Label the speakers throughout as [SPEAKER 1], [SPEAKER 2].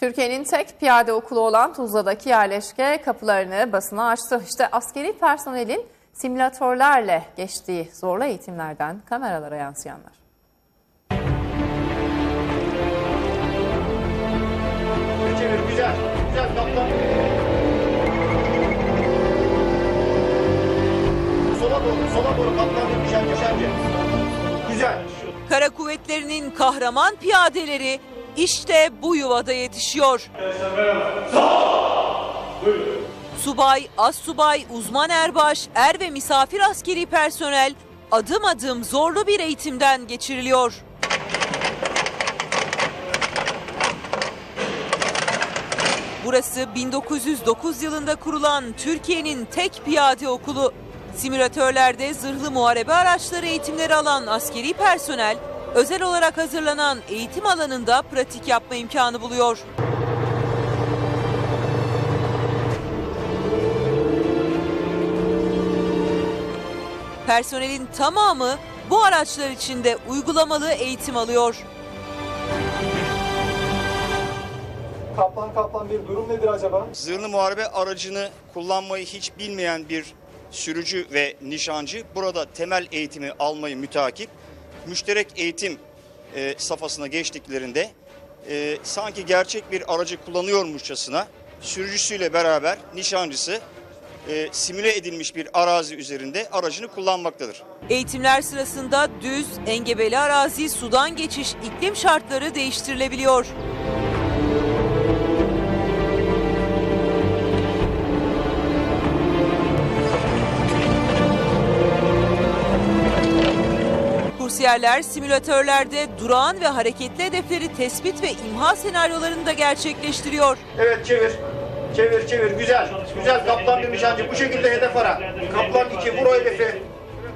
[SPEAKER 1] Türkiye'nin tek piyade okulu olan Tuzla'daki yerleşke kapılarını basına açtı. İşte askeri personelin simülatörlerle geçtiği zorlu eğitimlerden kameralara yansıyanlar.
[SPEAKER 2] Çevir güzel. Güzel kaptan. Sola doğru, sola doğru kaptan nişancı, nişancı. Güzel.
[SPEAKER 3] Kara kuvvetlerinin kahraman piyadeleri işte bu yuvada yetişiyor. Subay, assubay, uzman erbaş, er ve misafir askeri personel adım adım zorlu bir eğitimden geçiriliyor. Burası 1909 yılında kurulan Türkiye'nin tek piyade okulu. Simülatörlerde zırhlı muharebe araçları eğitimleri alan askeri personel, özel olarak hazırlanan eğitim alanında pratik yapma imkanı buluyor. Personelin tamamı bu araçlar içinde uygulamalı eğitim alıyor.
[SPEAKER 4] Kaplan kaplan bir durum nedir acaba?
[SPEAKER 2] Zırhlı muharebe aracını kullanmayı hiç bilmeyen bir sürücü ve nişancı burada temel eğitimi almayı mütakip müşterek eğitim e, safhasına geçtiklerinde e, sanki gerçek bir aracı kullanıyormuşçasına sürücüsüyle beraber nişancısı e, simüle edilmiş bir arazi üzerinde aracını kullanmaktadır.
[SPEAKER 3] Eğitimler sırasında düz, engebeli arazi, sudan geçiş, iklim şartları değiştirilebiliyor. Kursiyerler simülatörlerde durağan ve hareketli hedefleri tespit ve imha senaryolarını da gerçekleştiriyor.
[SPEAKER 2] Evet çevir. Çevir çevir güzel. Güzel kaplan bir nişancı bu şekilde hedef ara. Kaplan 2 vur o hedefi.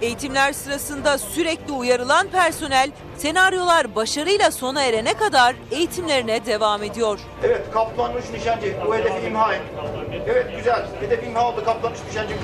[SPEAKER 3] Eğitimler sırasında sürekli uyarılan personel senaryolar başarıyla sona erene kadar eğitimlerine devam ediyor.
[SPEAKER 2] Evet kaplan 3 nişancı bu hedefi imha et. Evet güzel. Hedef imha oldu kaplan 3 nişancı.